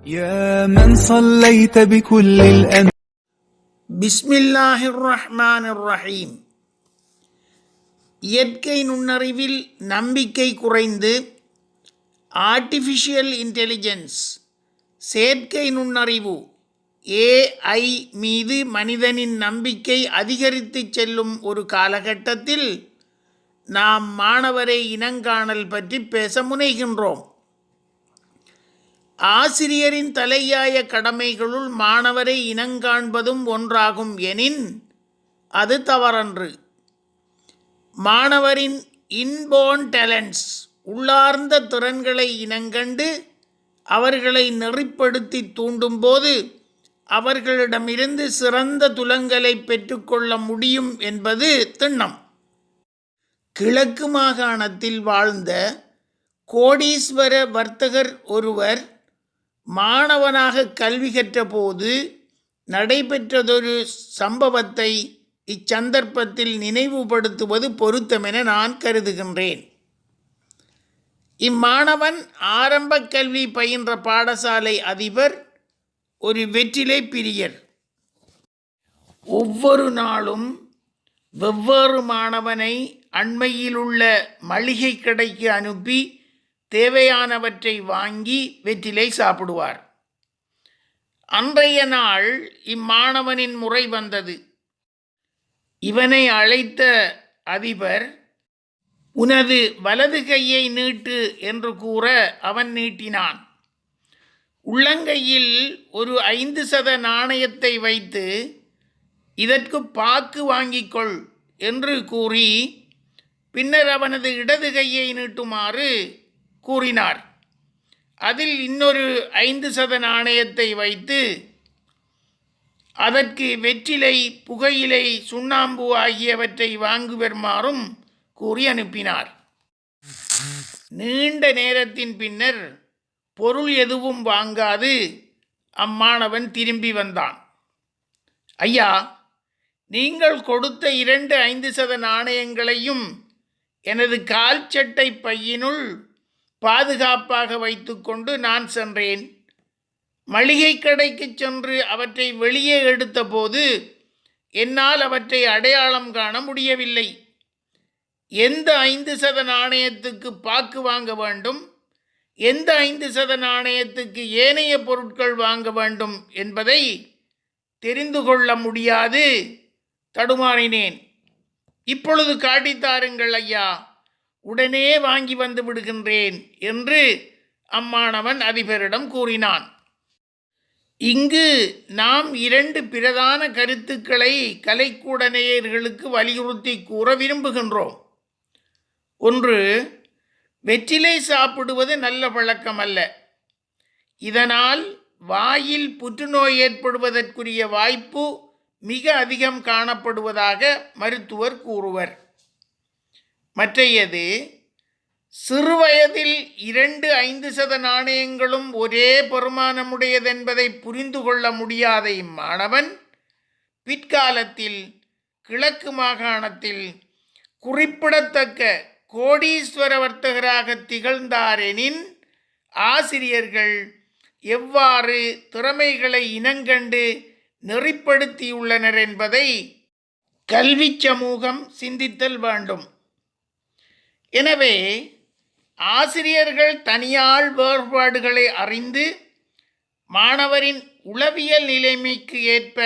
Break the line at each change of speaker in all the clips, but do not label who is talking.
يا من صليت بكل الأنبياء
பிஸ்மில்லாஹிர் ரஹ்மானிர் ரஹீம் இயற்கை நுண்ணறிவில் நம்பிக்கை குறைந்து ஆர்டிஃபிஷியல் இன்டெலிஜென்ஸ் செயற்கை நுண்ணறிவு ஏஐ மீது மனிதனின் நம்பிக்கை அதிகரித்து செல்லும் ஒரு காலகட்டத்தில் நாம் மாணவரை இனங்காணல் பற்றி பேச முனைகின்றோம் ஆசிரியரின் தலையாய கடமைகளுள் மாணவரை இனங்காண்பதும் ஒன்றாகும் எனின் அது தவறன்று. மாணவரின் இன்போன் டேலண்ட்ஸ் உள்ளார்ந்த திறன்களை இனங்கண்டு அவர்களை நெறிப்படுத்தி தூண்டும்போது அவர்களிடமிருந்து சிறந்த துலங்களை பெற்றுக்கொள்ள முடியும் என்பது திண்ணம். கிழக்கு மாகாணத்தில் வாழ்ந்த கோடீஸ்வர வர்த்தகர் ஒருவர் மாணவனாக கல்வி கற்றபோது நடைபெற்றதொரு சம்பவத்தை இச்சந்தர்ப்பத்தில் நினைவுபடுத்துவது பொருத்தமென நான் கருதுகின்றேன். இம்மாணவன் ஆரம்ப கல்வி பயின்ற பாடசாலை அதிபர் ஒரு வெற்றிலை பிரியர். ஒவ்வொரு நாளும் வெவ்வேறு மாணவனை அண்மையிலுள்ள மளிகை கடைக்கு அனுப்பி தேவையானவற்றை வாங்கி வெற்றிலை சாப்பிடுவார். அன்றைய நாள் இம்மாணவனின் முறை வந்தது. இவனை அழைத்த அதிபர் உனது வலது கையை நீட்டு என்று கூற அவன் நீட்டினான். உள்ளங்கையில் ஒரு ஐந்து சத நாணயத்தை வைத்து இதற்கு பாக்கு வாங்கிக்கொள் என்று கூறி பின்னர் அவனது இடது கையை நீட்டுமாறு கூறினார். அதில் இன்னொரு ஐந்து சத நாணயத்தை வைத்து அதற்கு வெற்றிலை புகையிலை சுண்ணாம்பு ஆகியவற்றை வாங்குவருமாறும் கூறி அனுப்பினார். நீண்ட நேரத்தின் பின்னர் பொருள் எதுவும் வாங்காது அம்மாணவன் திரும்பி வந்தான். ஐயா நீங்கள் கொடுத்த இரண்டு ஐந்து சத நாணயங்களையும் எனது கால் சட்டை பையினுள் பாதுகாப்பாக வைத்துக்கொண்டு நான் சென்றேன். மளிகை கடைக்கு சென்று அவற்றை வெளியே எடுத்தபோது என்னால் அவற்றை அடையாளம் காண முடியவில்லை. எந்த ஐந்து சத நாணயத்துக்கு பாக்கு வாங்க வேண்டும்? எந்த ஐந்து சத நாணயத்துக்கு ஏனைய பொருட்கள் வாங்க வேண்டும் என்பதை தெரிந்து கொள்ள முடியாது தடுமாறினேன். இப்பொழுது காட்டித்தாருங்கள் ஐயா. உடனே வாங்கி வந்து விடுகின்றேன் என்று அம்மாணவன் அதிபரிடம் கூறினான். இங்கு நாம் இரண்டு பிரதான கருத்துக்களை கலைக்கூட நேயர்களுக்கு வலியுறுத்தி கூற விரும்புகின்றோம். ஒன்று வெற்றிலை சாப்பிடுவது நல்ல பழக்கம் அல்ல இதனால் வாயில் புற்றுநோய் ஏற்படுவதற்குரிய வாய்ப்பு மிக அதிகம் காணப்படுவதாக மருத்துவர் கூறுவர். மற்றையது சிறுவயதில் இரண்டு ஐந்து சத நாணயங்களும் ஒரே பெருமானமுடையதென்பதை புரிந்து கொள்ள முடியாத இம்மாணவன் பிற்காலத்தில் கிழக்கு மாகாணத்தில் குறிப்பிடத்தக்க கோடீஸ்வர வர்த்தகராக திகழ்ந்தாரெனின் ஆசிரியர்கள் எவ்வாறு திறமைகளை இனங்கண்டு நெறிப்படுத்தியுள்ளனர் என்பதை கல்வி சமூகம் சிந்தித்தல் வேண்டும். எனவே ஆசிரியர்கள் தனியால் வேறுபாடுகளை அறிந்து மாணவரின் உளவியல் நிலைமைக்கு ஏற்ப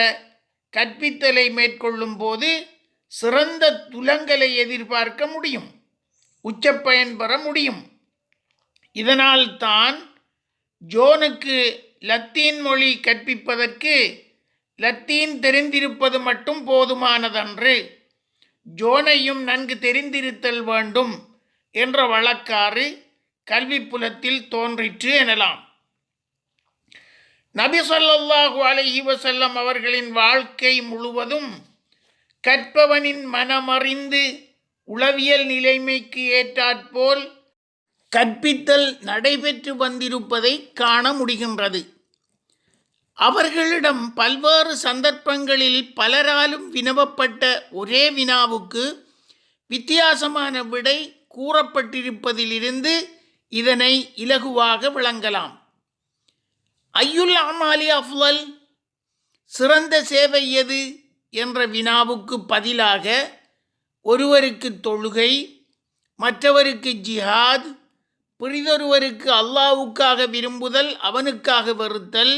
கற்பித்தலை மேற்கொள்ளும் போது சிறந்த துலங்களை எதிர்பார்க்க முடியும் உச்ச பயன்பெற முடியும். இதனால் தான் ஜோனுக்கு லத்தீன் மொழி கற்பிப்பதற்கு லத்தீன் தெரிந்திருப்பது மட்டும் போதுமானதன்று. ஜோனையும் நன்கு தெரிந்திருத்தல் வேண்டும். என்ற வழக்காறு கல்வி புலத்தில் தோன்றிற்று எனலாம். நபி சொல்லாஹு அலஹி வசல்லம் அவர்களின் வாழ்க்கை முழுவதும் கற்பவனின் மனமறிந்து உளவியல் நிலைமைக்கு ஏற்றாற்போல் கற்பித்தல் நடைபெற்று வந்திருப்பதை காண முடிகின்றது. அவர்களிடம் பல்வேறு சந்தர்ப்பங்களில் பலராலும் வினவப்பட்ட ஒரே வினாவுக்கு வித்தியாசமான விடை கூறப்பட்டிருப்பதிலிருந்து இதனை இலகுவாக விளங்கலாம். ஐயுல் அமாலி அஃலல் சிறந்த சேவை எது என்ற வினாவுக்கு பதிலாக ஒருவருக்கு தொழுகை மற்றவருக்கு ஜிஹாத் பிறிதொருவருக்கு அல்லாவுக்காக விரும்புதல் அவனுக்காக வெறுத்தல்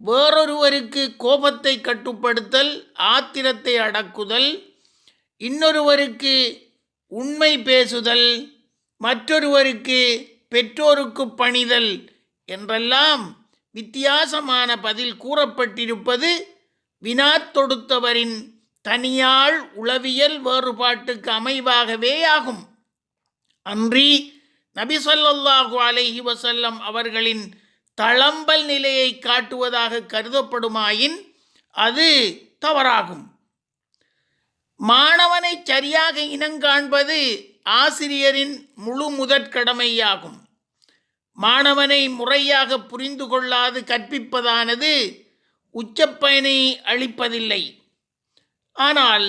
வேறொருவருக்கு கோபத்தை கட்டுப்படுத்தல் ஆத்திரத்தை அடக்குதல் இன்னொருவருக்கு உண்மை பேசுதல் மற்றொருவருக்கு பெற்றோருக்கு பணிதல் என்றெல்லாம் வித்தியாசமான பதில் கூறப்பட்டிருப்பது வினா தொடுத்தவரின் தனியாள் உளவியல் வேறுபாட்டுக்கு அமைவாகவே ஆகும். அன்றி நபி ஸல்லல்லாஹு அலைஹி வசல்லம் அவர்களின் தளம்பல் நிலையை காட்டுவதாக கருதப்படுமாயின் அது தவறாகும். மாணவனை சரியாக இனங்காண்பது ஆசிரியரின் முழு முதற் கடமையாகும் மாணவனை முறையாக புரிந்து கொள்ளாது கற்பிப்பதானது உச்சப்பயனை அளிப்பதில்லை. ஆனால்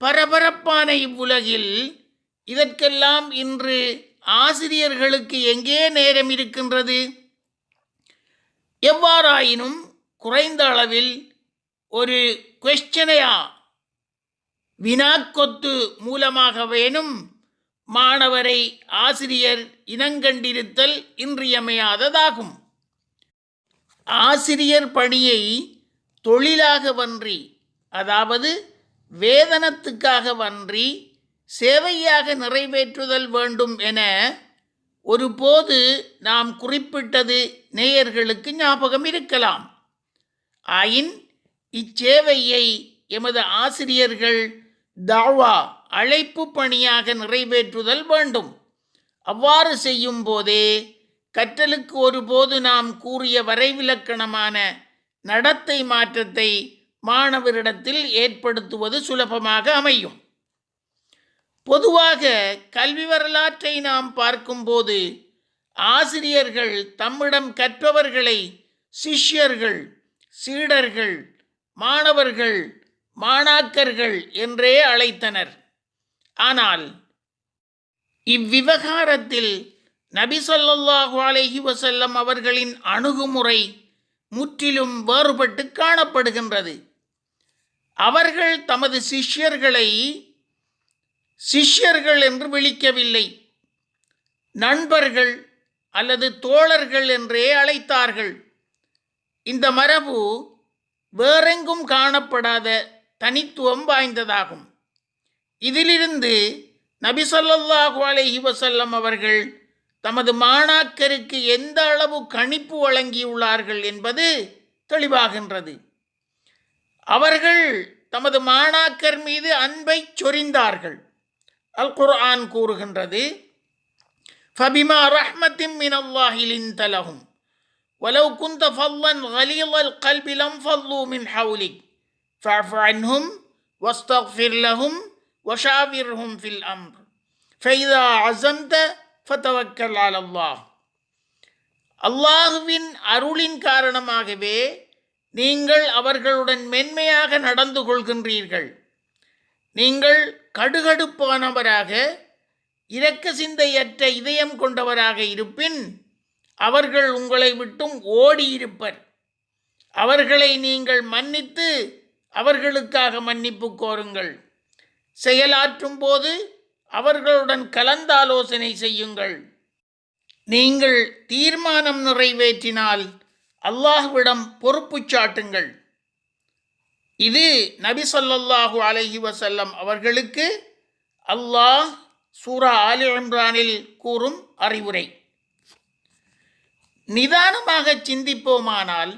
பரபரப்பான இவ்வுலகில் இதற்கெல்லாம் இன்று ஆசிரியர்களுக்கு எங்கே நேரம் இருக்கின்றது? எவ்வாறாயினும் குறைந்த அளவில் ஒரு கொஸ்டனையா வினாக்கொத்து மூலமாகவேனும் மாணவரை ஆசிரியர் இனங்கண்டிருத்தல் இன்றியமையாததாகும். ஆசிரியர் பணியை தொழிலாக வன்றி அதாவது வேதனத்துக்காக வன்றி சேவையாக நிறைவேற்றுதல் வேண்டும் என ஒருபோது நாம் குறிப்பிட்டது நேயர்களுக்கு ஞாபகம் இருக்கலாம். ஆயின் இச்சேவையை எமது ஆசிரியர்கள் தாவா அழைப்பு பணியாக நிறைவேற்றுதல் வேண்டும். அவ்வாறு செய்யும் போதே கற்றலுக்கு ஒருபோது நாம் கூறிய வரைவிலக்கணமான நடத்தை மாற்றத்தை மாணவரிடத்தில் ஏற்படுத்துவது சுலபமாக அமையும். பொதுவாக கல்வி வரலாற்றை நாம் பார்க்கும்போது ஆசிரியர்கள் தம்மிடம் கற்பவர்களை சிஷ்யர்கள் சீடர்கள் மாணவர்கள் மாணாக்கர்கள் என்றே அழைத்தனர். ஆனால் இவ்விவகாரத்தில் நபி ஸல்லல்லாஹு அலஹி வசல்லம் அவர்களின் அணுகுமுறை முற்றிலும் வேறுபட்டு காணப்படுகின்றது. அவர்கள் தமது சிஷ்யர்களை சிஷ்யர்கள் என்று விழிக்கவில்லை நண்பர்கள் அல்லது தோழர்கள் என்றே அழைத்தார்கள். இந்த மரபு வேறெங்கும் காணப்படாத தனித்துவம் வாய்ந்ததாகும் இதிலிருந்து நபி ஸல்லல்லாஹு அலைஹி வஸல்லம் அவர்கள் தமது மாணாக்கருக்கு எந்த அளவு கணிப்பு வழங்கியுள்ளார்கள் என்பது தெளிவாகின்றது அவர்கள் தமது மாணாக்கர் மீது அன்பை சொரிந்தார்கள் அல் குர்ஆன் கூறுகின்றது ஃபபிமா ரஹ்மத்தின் மினல்லாஹி லின்தலஹும் ولو كنت فظا غليظ القلب لانفضوا من حولك ஃபஃபு அன்ஹும் வஸ்தஃபிர் லஹும் வஷாவிர்ஹும் ஃபில் அம்ர் ஃபைதா அசந்த ஃபதவக்கல் அல் அல்லாஹ் அல்லாஹுவின் அருளின் காரணமாகவே நீங்கள் அவர்களுடன் மென்மையாக நடந்து கொள்கின்றீர்கள் நீங்கள் கடுகடுப்பானவராக இரக்க சிந்தையற்ற இதயம் கொண்டவராக இருப்பின் அவர்கள் உங்களை விட்டும் ஓடியிருப்பர் அவர்களை நீங்கள் மன்னித்து அவர்களுக்காக மன்னிப்பு கோருங்கள். செயலாற்றும் போது அவர்களுடன் கலந்தாலோசனை செய்யுங்கள். நீங்கள் தீர்மானம் நிறைவேற்றினால் அல்லாஹ்விடம் பொறுப்பு சாட்டுங்கள். இது நபி ஸல்லல்லாஹு அலஹி வசல்லம் அவர்களுக்கு அல்லாஹ் சூரா ஆலி இம்ரானில் கூறும் அறிவுரை. நிதானமாக சிந்திப்போமானால்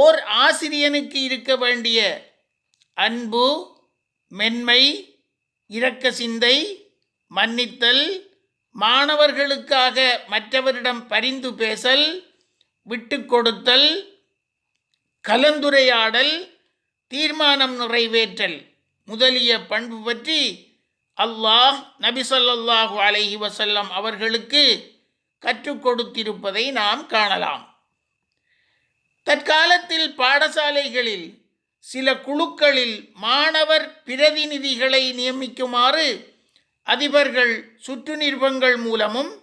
ஓர் ஆசிரியனுக்கு இருக்க வேண்டிய அன்பு மென்மை இரக்க சிந்தை மன்னித்தல் மாணவர்களுக்காக மற்றவரிடம் பரிந்து பேசல் விட்டு கொடுத்தல் கலந்துரையாடல் தீர்மானம் நிறைவேற்றல் முதலிய பண்பு பற்றி அல்லாஹ் நபி ஸல்லல்லாஹு அலைஹி வசல்லம் அவர்களுக்கு கற்றுக் கொடுத்திருப்பதை நாம் காணலாம். தற்காலத்தில் பாடசாலைகளில் சில குழுக்களில் மாணவர் பிரதிநிதிகளை நியமிக்குமாறு அதிபர்கள் சுற்று நிறுவங்கள் மூலமும்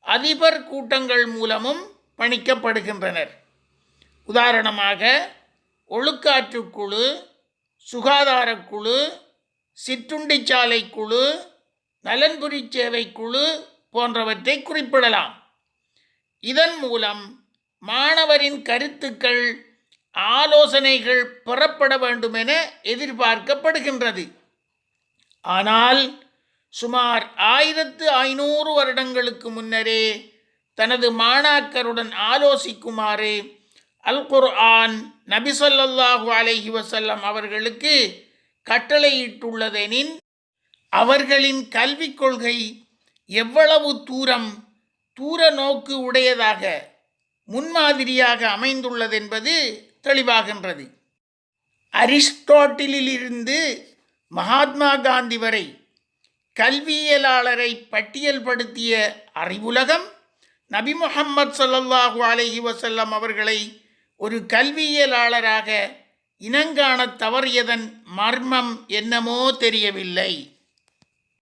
அதிபர் கூட்டங்கள் மூலமும் பணிக்கப்படுகின்றனர். உதாரணமாக ஒழுக்காற்றுக்குழு குழு சுகாதாரக் குழு சிற்றுண்டிச்சாலை குழு நலன்புரி சேவை குழு போன்றவற்றை குறிப்பிடலாம். இதன் மூலம் மாணவரின் கருத்துக்கள் ஆலோசனைகள் பெறப்பட வேண்டும் என எதிர்பார்க்கப்படுகின்றது. ஆனால் சுமார் ஆயிரத்து ஐநூறு வருடங்களுக்கு முன்னரே தனது மாணாக்கருடன் ஆலோசிக்குமாறு அல் குர்ஆன் நபி ஸல்லல்லாஹு அலைஹி அவர்களுக்கு கட்டளையிட்டுள்ளதெனின் அவர்களின் கல்விக் கொள்கை எவ்வளவு தூரம் தூர நோக்கு உடையதாக முன்மாதிரியாக அமைந்துள்ளதென்பது தெளிவாகின்றது. அரிஸ்டாட்டிலிருந்து மகாத்மா காந்தி வரை கல்வியலாளரை பட்டியல்படுத்திய அறிவுலகம் நபி முஹம்மது ஸல்லல்லாஹு அலஹி வசல்லம் அவர்களை ஒரு கல்வியலாளராக இனங்காணத் தவறியதன் மர்மம் என்னமோ தெரியவில்லை.